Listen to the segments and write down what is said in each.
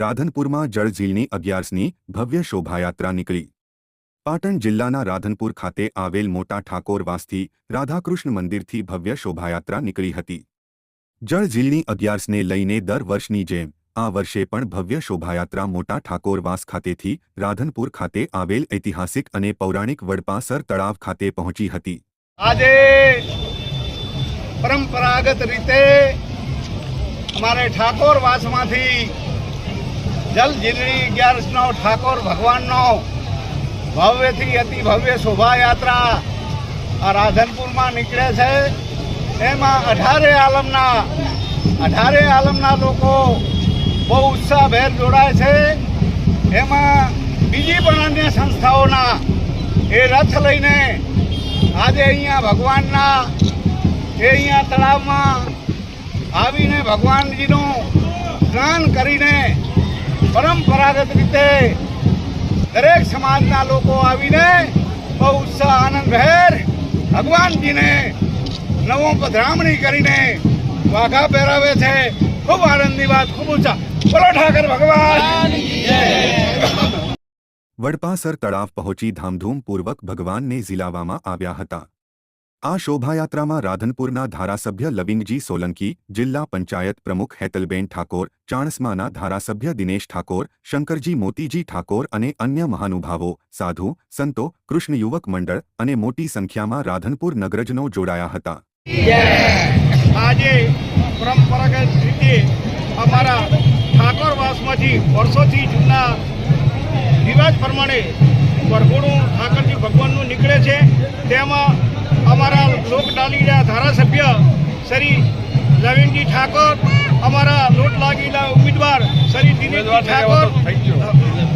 રાધનપુરમાં જળઝીલની અગિયારસની ભવ્ય શોભાયાત્રા નીકળી. પાટણ જિલ્લાના રાધનપુર ખાતે આવેલ મોટા ઠાકોરવાસથી રાધાકૃષ્ણ મંદિરથી ભવ્ય શોભાયાત્રા નીકળી હતી. જળઝીલની અગિયારસને લઈને દર વર્ષની જેમ, આ વર્ષે પણ ભવ્ય શોભાયાત્રા મોટા ઠાકોરવાસ ખાતેથી રાધનપુર ખાતે આવેલ ઐતિહાસિક અને પૌરાણિક વડપાસર તળાવ ખાતે પહોંચી હતી. આજે પરંપરાગત રીતે અમારે ઠાકોર વાસમાંથી જલ જીલણી અગિયારસનો ઠાકોર ભગવાનનો ભવ્યથી અતિ ભવ્ય શોભાયાત્રા આ રાધનપુરમાં નીકળે છે. એમાં અઢારે આલમના અઢારે આલમના લોકો બહુ ઉત્સાહભેર જોડાય છે. એમાં બીજી પણ અન્ય સંસ્થાઓના એ રથ લઈને આજે અહીંયા ભગવાનના, એ અહીંયા તળાવમાં આવીને ભગવાનજીનું સ્નાન કરીને પરંપરાગત રીતે દરેક સમાજના લોકો આવીને બહુ ઉત્સાહ આનંદભેર ભગવાનજીને નવો પધરામણી કરીને વાઘા પહેરાવે છે. ખૂબ આનંદની વાત, ખૂબ ઊંચા બોલો ઠાકર ભગવાન. વડપાસર તળાવ પહોંચી ધામધૂમપૂર્વક ભગવાનને ઝીલાવવામાં આવ્યા હતા. આ શોભાયાત્રામાં રાધનપુરના ધારાસભ્ય લવિંગજી સોલંકી, જિલ્લા પંચાયત પ્રમુખ હેતલબેન ઠાકોર, ચાણસ્માના ધારાસભ્ય દિનેશ ઠાકોર, શંકરજી મોતીજી ઠાકોર અને અન્ય મહાનુભાવો, સાધુ, સંતો, કૃષ્ણ યુવક મંડળ અને મોટી સંખ્યામાં રાધનપુર નગરજનો જોડાયા હતા. આજે પરંપરાગત રીતે અમારા ઠાકોરવાસમાંથી વર્ષોથી જૂના રિવાજ પ્રમાણે વરઘોડું ભગવાનનું નીકળે છે. તેમાં અમારા લોકડાલીના ધારાસભ્ય શ્રી લવિનજી ઠાકોર, અમારા લોટ લાગીના ઉમેદવાર શ્રી દિનેશજી ઠાકોર,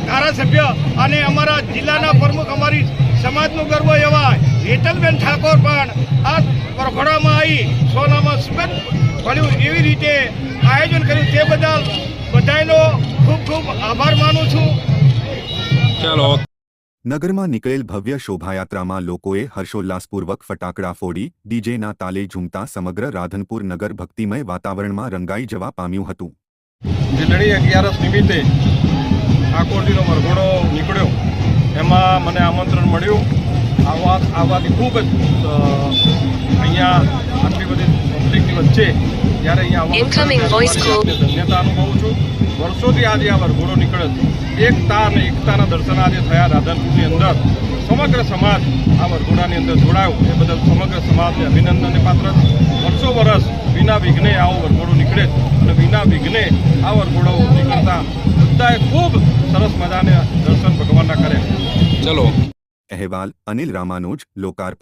ધારાસભ્ય અને અમારા જિલ્લાના પ્રમુખ અમારી સમાજનું ગર્વ એવા હેતલબેન ઠાકોર પણ આ વરઘોડામાં આવી સોનામાં સુગંધ ભળ્યું એવી રીતે આયોજન કર્યું. તે બદલ બધાનો ખૂબ ખૂબ આભાર માનું છું. ચાલો. નગરમાં નીકળેલ ભવ્ય શોભાયાત્રામાં લોકોએ હર્ષોલ્લાસપૂર્વક ફટાકડા ફોડી, ડીજેના તાલે ઝૂમતા સમગ્ર રાધનપુર નગર ભક્તિમય વાતાવરણમાં રંગાઈ જવા પામ્યું હતું. જીલડી અગિયારસ નિમિત્તે ઠાકોરજીનો વરઘોડો નીકળ્યો. એમાં મને આમંત્રણ મળ્યું. આવવા આવવાથી ખૂબ જ અહીંયા આટલી બધી પબ્લિકની વચ્ચે જ્યારે અહીંયા આવવાનું Incoming થયું voice ત્યારે call. જાતને ધન્યતા અનુભવું છું. વર્ષોથી આજે આ વરઘોડો નીકળે છે. એકતા અને એકતાના દર્શન આજે થયા રાધનપુરની અંદર. સમગ્ર સમાજ આ વરઘોડાની અંદર જોડાયો. એ બદલ સમગ્ર સમાજને અભિનંદનને પાત્ર વર્ષો વર્ષ વિના વિઘ્ને આવો વરઘોડો નીકળે અને વિના વિઘ્ને આ વરઘોડો નીકળતા બધાએ ખૂબ સરસ મજાને દર્શન ભગવાનના કરે અહેવાલ અનિલ રામાનુજ લોકાર્પણ.